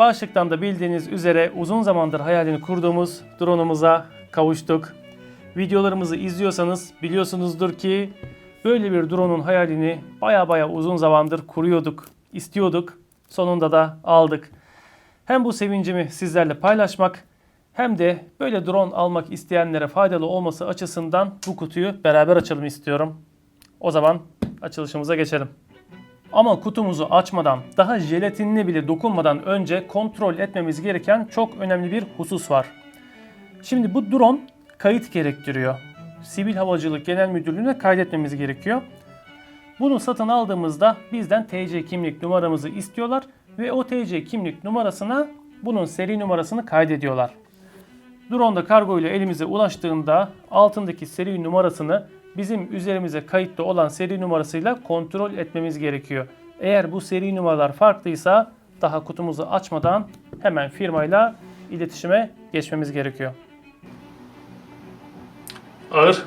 Başlıktan da bildiğiniz üzere uzun zamandır hayalini kurduğumuz drone'umuza kavuştuk. Videolarımızı izliyorsanız biliyorsunuzdur ki böyle bir drone'un hayalini baya baya uzun zamandır kuruyorduk, istiyorduk. Sonunda da aldık. Hem bu sevincimi sizlerle paylaşmak hem de böyle drone almak isteyenlere faydalı olması açısından bu kutuyu beraber açalım istiyorum. O zaman açılışımıza geçelim. Ama kutumuzu açmadan, daha jelatinine bile dokunmadan önce kontrol etmemiz gereken çok önemli bir husus var. Şimdi bu drone kayıt gerektiriyor. Sivil Havacılık Genel Müdürlüğü'ne kaydetmemiz gerekiyor. Bunu satın aldığımızda bizden TC kimlik numaramızı istiyorlar ve o TC kimlik numarasına bunun seri numarasını kaydediyorlar. Drone da kargo ile elimize ulaştığında altındaki seri numarasını bizim üzerimize kayıtlı olan seri numarasıyla kontrol etmemiz gerekiyor. Eğer bu seri numaralar farklıysa daha kutumuzu açmadan hemen firmayla iletişime geçmemiz gerekiyor. Ağır.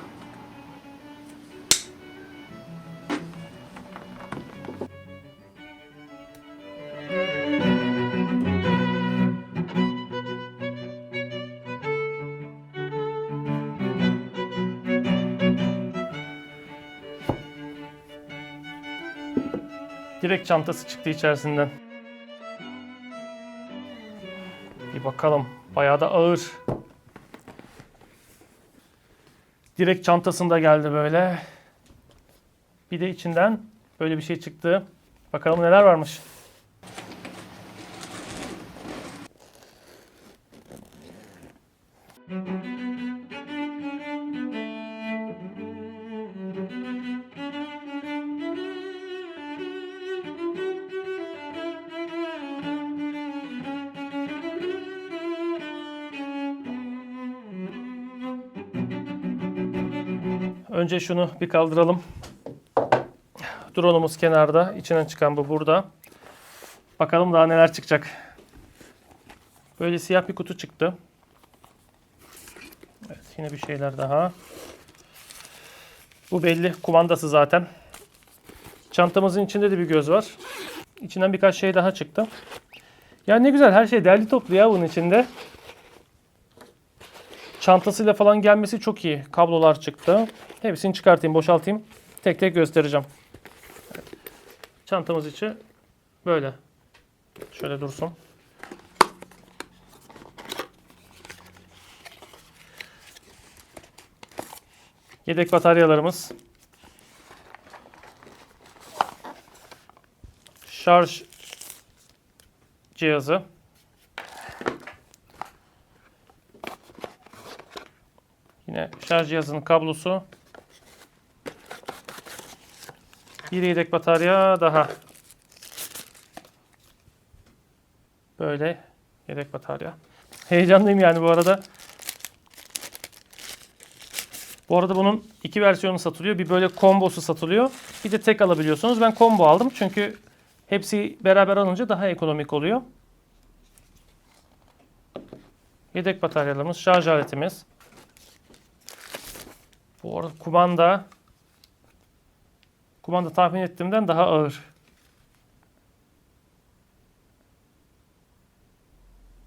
Direkt çantası çıktı içerisinden. Bir bakalım. Bayağı da ağır. Direkt çantasında geldi böyle. Bir de içinden böyle bir şey çıktı. Bakalım neler varmış. Önce şunu bir kaldıralım. Drone'umuz kenarda. İçinden çıkan bu burada. Bakalım daha neler çıkacak. Böyle siyah bir kutu çıktı. Evet yine bir şeyler daha. Bu belli. Kumandası zaten. Çantamızın içinde de bir göz var. İçinden birkaç şey daha çıktı. Ya ne güzel her şey derli toplu ya bunun içinde. Çantasıyla falan gelmesi çok iyi. Kablolar çıktı. Hepsini çıkartayım, boşaltayım. Tek tek göstereceğim. Çantamız içi böyle. Şöyle dursun. Yedek bataryalarımız. Şarj cihazı. Yine şarj cihazının kablosu. Bir yedek batarya daha. Böyle yedek batarya. Heyecanlıyım yani bu arada. Bu arada bunun iki versiyonu satılıyor. Bir böyle kombosu satılıyor. Bir de tek alabiliyorsunuz. Ben combo aldım çünkü hepsi beraber alınca daha ekonomik oluyor. Yedek bataryalarımız, şarj aletimiz. Bu arada kumanda kumanda tahmin ettiğimden daha ağır.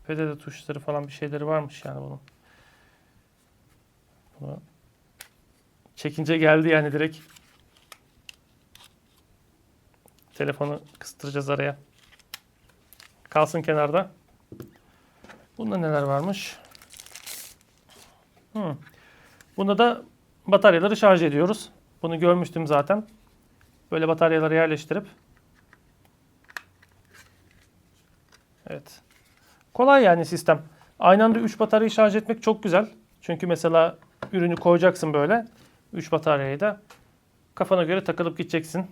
Pedede tuşları falan bir şeyleri varmış yani bunun. Bunu çekince geldi yani direkt. Telefonu kıstıracağız araya. Kalsın kenarda. Bunda neler varmış? Hmm. Bunda da bataryaları şarj ediyoruz. Bunu görmüştüm zaten. Böyle bataryaları yerleştirip Evet. Kolay yani sistem. Aynı anda 3 bataryayı şarj etmek çok güzel. Çünkü mesela ürünü koyacaksın böyle. 3 bataryayı da kafana göre takılıp gideceksin.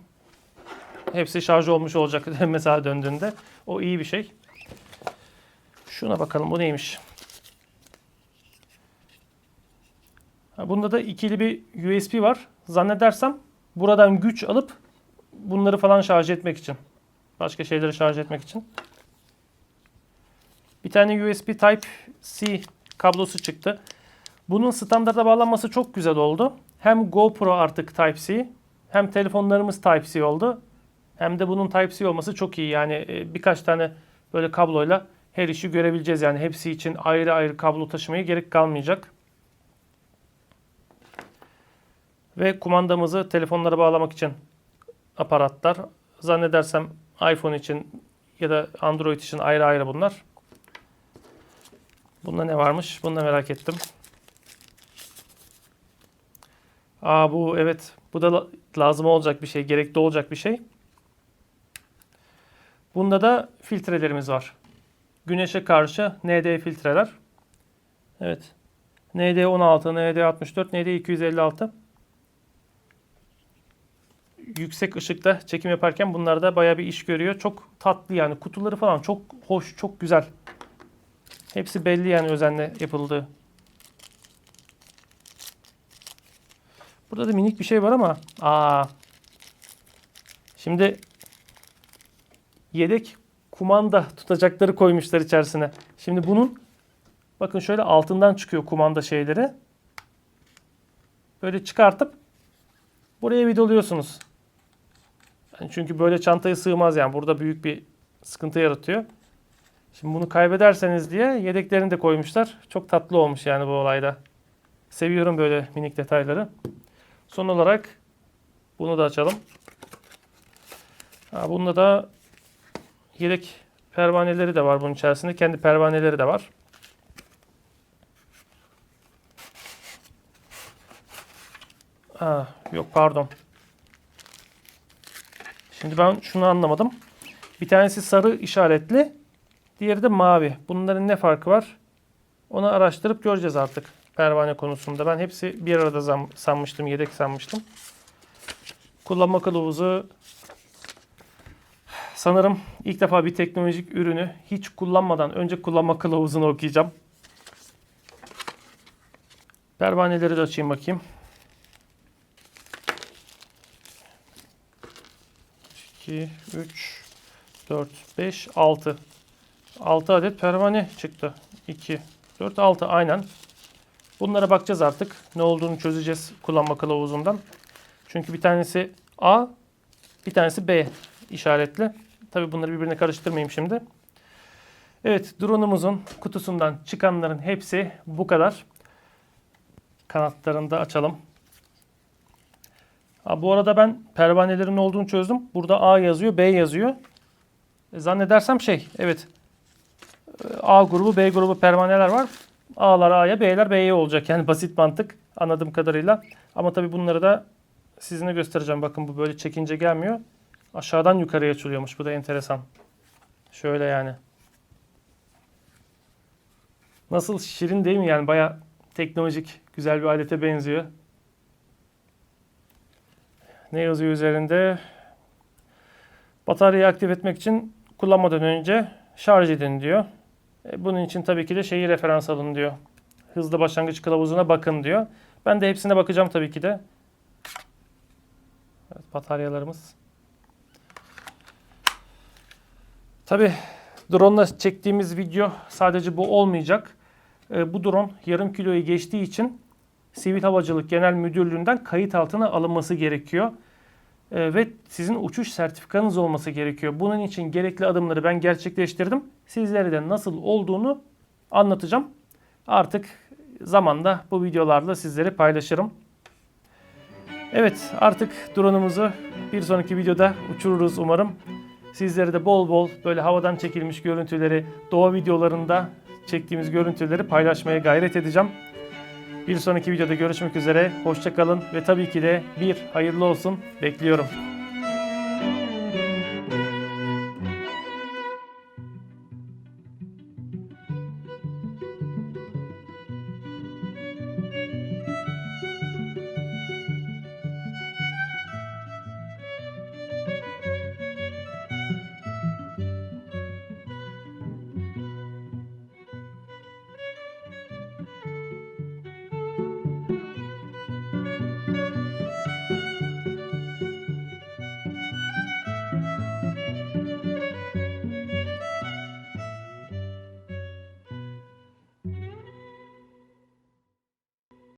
Hepsi şarj olmuş olacak mesela döndüğünde. O iyi bir şey. Şuna bakalım bu neymiş? Ha, Bunda da ikili bir USB var. Zannedersem buradan güç alıp bunları falan şarj etmek için. Başka şeyleri şarj etmek için. Bir tane USB Type-C kablosu çıktı. Bunun standarda bağlanması çok güzel oldu. Hem GoPro artık Type-C hem telefonlarımız Type-C oldu. Hem de bunun Type-C olması çok iyi. Yani e, birkaç tane böyle kabloyla her işi görebileceğiz. Yani hepsi için ayrı ayrı kablo taşımaya gerek kalmayacak. Ve kumandamızı telefonlara bağlamak için aparatlar. Zannedersem iPhone için ya da Android için ayrı ayrı bunlar. Bunda ne varmış? Bunu da merak ettim. Aa bu evet. Bu da la- lazım olacak bir şey. Gerekli olacak bir şey. Bunda da filtrelerimiz var. Güneşe karşı ND filtreler. Evet. ND16, ND64, ND256. Yüksek ışıkta çekim yaparken bunlar da bayağı bir iş görüyor. Çok tatlı yani. Kutuları falan çok hoş, çok güzel. Hepsi belli yani özenle yapıldığı. Burada da minik bir şey var ama aa. Şimdi yedek kumanda tutacakları koymuşlar içerisine. Şimdi bunun bakın şöyle altından çıkıyor kumanda şeyleri. Böyle çıkartıp buraya vidalıyorsunuz. Yani çünkü böyle çantaya sığmaz yani. Burada büyük bir sıkıntı yaratıyor. Şimdi bunu kaybederseniz diye yedeklerini de koymuşlar. Çok tatlı olmuş yani bu olayda. Seviyorum böyle minik detayları. Son olarak bunu da açalım. Ha, bunda da yedek pervaneleri de var bunun içerisinde. Kendi pervaneleri de var. Aa, yok pardon. Şimdi ben şunu anlamadım. Bir tanesi sarı işaretli, diğeri de mavi. Bunların ne farkı var? Onu araştırıp göreceğiz artık pervane konusunda. Ben hepsi bir arada sanmıştım, yedek sanmıştım. Kullanma kılavuzu sanırım ilk defa bir teknolojik ürünü hiç kullanmadan önce kullanma kılavuzunu okuyacağım. Pervaneleri de açayım bakayım. 2, 3, 4, 5, 6. 6 adet pervane çıktı. 2, 4, 6 aynen. Bunlara bakacağız artık. Ne olduğunu çözeceğiz kullanma kılavuzundan. Çünkü bir tanesi A, bir tanesi B işaretli. Tabii bunları birbirine karıştırmayayım şimdi. Evet, drone'umuzun kutusundan çıkanların hepsi bu kadar. Kanatlarını da açalım. Ha, bu arada ben pervanelerin olduğunu çözdüm. Burada A yazıyor, B yazıyor. E, zannedersem şey, evet. E, A grubu, B grubu pervaneler var. A'lar A'ya, B'ler B'ye olacak. Yani basit mantık anladığım kadarıyla. Ama tabii bunları da sizinle göstereceğim. Bakın bu böyle çekince gelmiyor. Aşağıdan yukarıya açılıyormuş. Bu da enteresan. Şöyle yani. Nasıl şirin değil mi? Yani baya teknolojik, güzel bir alete benziyor. Ne yazıyor üzerinde? Bataryayı aktif etmek için kullanmadan önce şarj edin diyor. E, Bunun için tabii ki de şeyi referans alın diyor. Hızlı başlangıç kılavuzuna bakın diyor. Ben de hepsine bakacağım tabii ki de. Evet, bataryalarımız. Tabii drone'la çektiğimiz video sadece bu olmayacak. E, Bu drone yarım kiloyu geçtiği için Sivil Havacılık Genel Müdürlüğü'nden kayıt altına alınması gerekiyor. E, Ve sizin uçuş sertifikanız olması gerekiyor. Bunun için gerekli adımları ben gerçekleştirdim. Sizlere de nasıl olduğunu anlatacağım. Artık zamanda bu videolarla sizlere paylaşırım. Evet artık drone'umuzu bir sonraki videoda uçururuz umarım. Sizlere de bol bol böyle havadan çekilmiş görüntüleri, doğa videolarında çektiğimiz görüntüleri paylaşmaya gayret edeceğim. Bir sonraki videoda görüşmek üzere. Hoşçakalın ve tabii ki de bir hayırlı olsun bekliyorum.